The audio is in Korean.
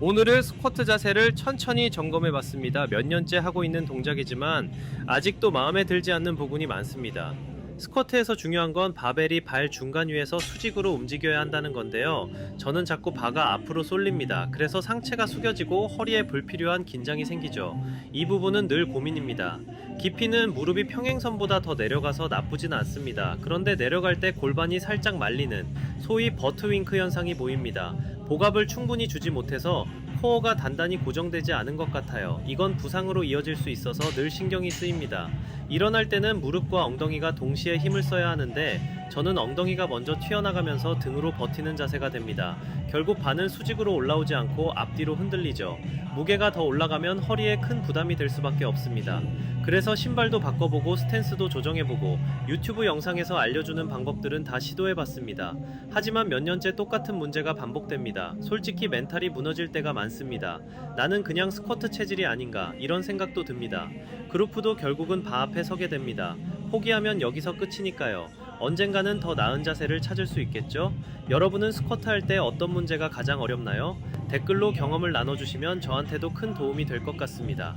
오늘은 스쿼트 자세를 천천히 점검해 봤습니다. 몇 년째 하고 있는 동작이지만 아직도 마음에 들지 않는 부분이 많습니다. 스쿼트에서 중요한 건 바벨이 발 중간 위에서 수직으로 움직여야 한다는 건데요. 저는 자꾸 바가 앞으로 쏠립니다. 그래서 상체가 숙여지고 허리에 불필요한 긴장이 생기죠. 이 부분은 늘 고민입니다. 깊이는 무릎이 평행선보다 더 내려가서 나쁘진 않습니다. 그런데 내려갈 때 골반이 살짝 말리는 소위 버트윙크 현상이 보입니다. 복압을 충분히 주지 못해서 코어가 단단히 고정되지 않은 것 같아요. 이건 부상으로 이어질 수 있어서 늘 신경이 쓰입니다. 일어날 때는 무릎과 엉덩이가 동시에 힘을 써야 하는데 저는 엉덩이가 먼저 튀어나가면서 등으로 버티는 자세가 됩니다. 결국 반은 수직으로 올라오지 않고 앞뒤로 흔들리죠. 무게가 더 올라가면 허리에 큰 부담이 될 수밖에 없습니다. 그래서 신발도 바꿔보고 스탠스도 조정해보고 유튜브 영상에서 알려주는 방법들은 다 시도해봤습니다. 하지만 몇 년째 똑같은 문제가 반복됩니다. 솔직히 멘탈이 무너질 때가 많습니다. 나는 그냥 스쿼트 체질이 아닌가 이런 생각도 듭니다. 그루프도 결국은 바 앞에 서게 됩니다. 포기하면 여기서 끝이니까요. 언젠가는 더 나은 자세를 찾을 수 있겠죠? 여러분은 스쿼트 할 때 어떤 문제가 가장 어렵나요? 댓글로 경험을 나눠주시면 저한테도 큰 도움이 될 것 같습니다.